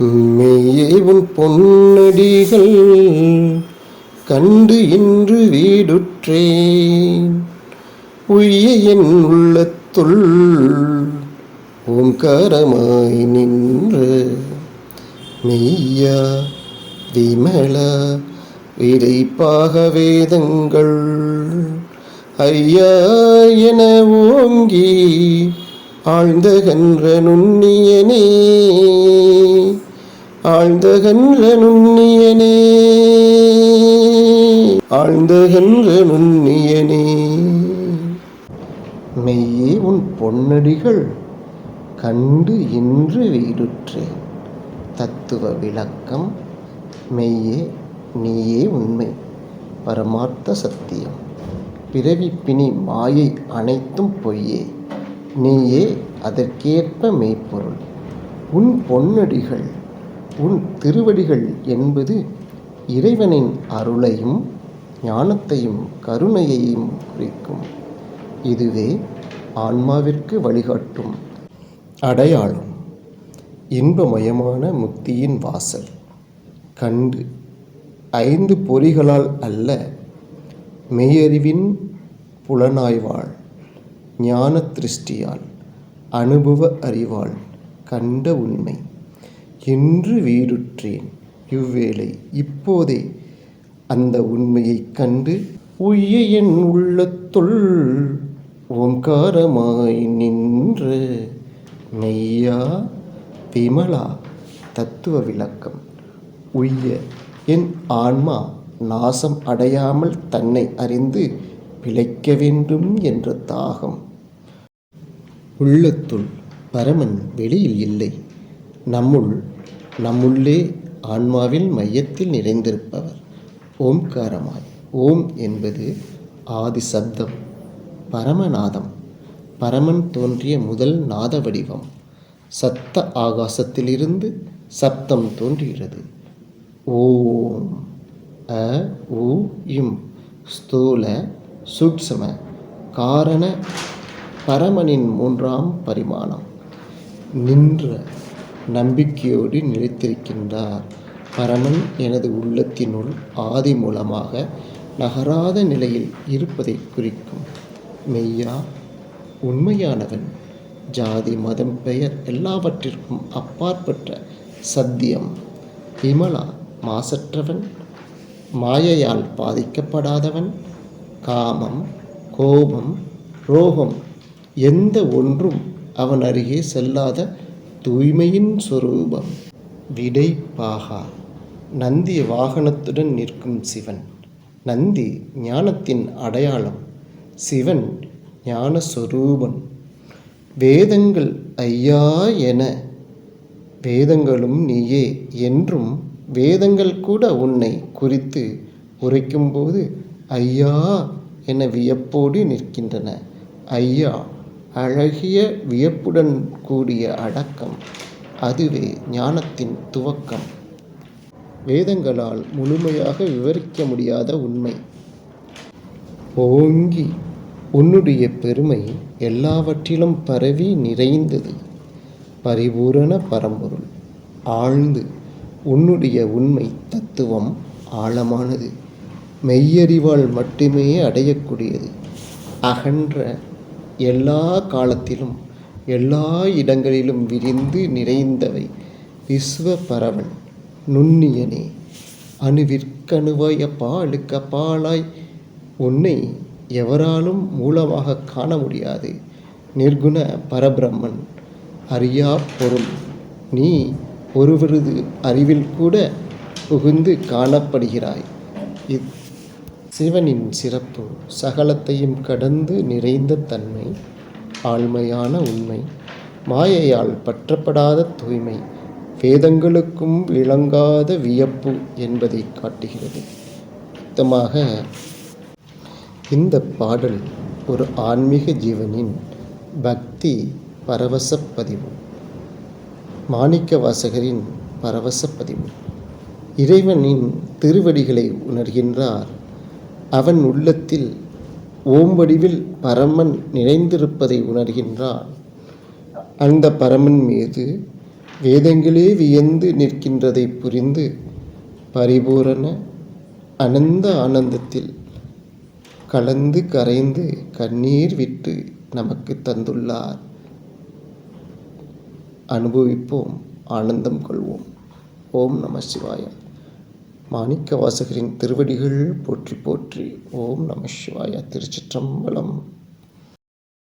மெய்யே உன் பொன்னடிகள் கண்டு இன்று வீடுற்றேன். உய்ய என் உள்ளத்துள் ஓங்காரமாய் நின்ற மெய்யா விமலா விதைப்பாக வேதங்கள். ஐயா என ஓங்கி ஆழ்ந்தகன்ற நுண்ணியனே ஆழ்ந்தகன்ற நுண்ணியனே ஆழ்ந்தகன்ற நுண்ணியனே மெய்யே உன் பொன்னடிகள் கண்டு இன்று வீடுற்றேன் தத்துவ விளக்கம் மெய்யே நீயே உண்மை பரமார்த்த சத்தியம். பிறவிப்பினி மாயை அனைத்தும் பொய்யே நீயே அதற்கேற்ப மெய்ப்பொருள். உன் பொன்னடிகள் உன் திருவடிகள் என்பது இறைவனின் அருளையும் ஞானத்தையும் கருணையையும் குறிக்கும். இதுவே ஆன்மாவிற்கு வழிகாட்டும். அடையாளம். இன்பமயமான முக்தியின் வாசல். கண்டு ஐந்து பொறிகளால் அல்ல மெய்யறிவின் புலனாய்வாள். ஞான திருஷ்டியால் அனுபவ அறிவால் கண்ட உண்மை. என்று வீடுற்றேன் இவ்வேளை இப்போதே அந்த உண்மையைக் கண்டு உய்ய என் உள்ளத்துள் ஓங்காரமாய் நின்ற மெய்யா விமலா தத்துவ விளக்கம். உய்ய என் ஆன்மா நாசம் அடையாமல் தன்னை அறிந்து பிழைக்க வேண்டும் என்ற தாகம். உள்ளத்துள் பரமன் வெளியில் இல்லை. நம்முள் நம்முள்ளே ஆன்மாவின் மையத்தில் நிறைந்திருப்பவர். ஓம்காரமாய். ஓம் என்பது ஆதி சப்தம் பரமநாதம். பரமன் தோன்றிய முதல் நாத வடிவம். சத்த ஆகாசத்திலிருந்து சப்தம் தோன்றுகிறது. ஓம் அ உ இம். ஸ்தூல சூட்சம காரண பரமனின் மூன்றாம் பரிமாணம். நின்ற நம்பிக்கையோடு நிலைத்திருக்கின்றார். பரமன் எனது உள்ளத்தினுள் ஆதி மூலமாக நகராத நிலையில் இருப்பதை குறிக்கும். மெய்யா உண்மையானவன். ஜாதி மதம் பெயர் எல்லாவற்றிற்கும் அப்பாற்பட்ட சத்தியம். விமலா மாசற்றவன். மாயையால் பாதிக்கப்படாதவன். காமம் கோபம் ரோகம் எந்த ஒன்றும் அவன் அருகே செல்லாத தூய்மையின் சொரூபம். விடை பாகா. நந்தி வாகனத்துடன் நிற்கும் சிவன். நந்தி ஞானத்தின் அடையாளம். சிவன் ஞானஸ்வரூபன். வேதங்கள் ஐயா என. வேதங்களும் நீயே என்றும் வேதங்கள் கூட உன்னை குறித்து உரைக்கும்போது ஐயா என வியப்போடு நிற்கின்றன. ஐயா அழகிய வியப்புடன் கூடிய அடக்கம் அதுவே ஞானத்தின் துவக்கம். வேதங்களால் முழுமையாக விவரிக்க முடியாத உண்மை. ஓங்கி உன்னுடைய பெருமை எல்லாவற்றிலும் பரவி நிறைந்தது. பரிபூரண பரம்பொருள் ஆழ்ந்து உன்னுடைய உண்மை தத்துவம் ஆழமானது. மெய்யறிவால் மட்டுமே அடையக்கூடியது. அகன்ற எல்லா காலத்திலும் எல்லா இடங்களிலும் விரிந்து நிறைந்தவை விஸ்வ பரவன் நுண்ணியனே. அணுவிற்கணுவாய் அப்பாலுக்கு பாலாய் உன்னை எவராலும் மூலமாக காண முடியாது. நிர்குண பரபிரம்மன் அறியா பொருள். நீ ஒருவரது அறிவில் கூட புகுந்து காணப்படுகிறாய். இத் சிவனின் சிறப்பு சகலத்தையும் கடந்து நிறைந்த தன்மை ஆழ்மையான உண்மை மாயையால் பற்றப்படாத தூய்மை வேதங்களுக்கும் விளங்காத வியப்பு என்பதை காட்டுகிறது. மொத்தமாக இந்த பாடல் ஒரு ஆன்மீக ஜீவனின் பக்தி பரவசப்பதிவு மாணிக்க வாசகரின் பரவசப் பதிவு இறைவனின் திருவடிகளை உணர்கின்றார் அவன் உள்ளத்தில் ஓம் வடிவில் பரமன் நிறைந்திருப்பதை உணர்கின்றான். அந்த பரமன் மீது வேதங்களே வியந்து நிற்கின்றதை புரிந்து பரிபூரண அனந்த ஆனந்தத்தில் கலந்து கரைந்து கண்ணீர் விட்டு நமக்கு தந்துள்ளார். அனுபவிப்போம் ஆனந்தம் கொள்வோம். ஓம் நம சிவாயா மாணிக்க வாசகரின் திருவடிகள் போற்றி போற்றி. ஓம் நம சிவாய திருச்சிற்றம்பலம்.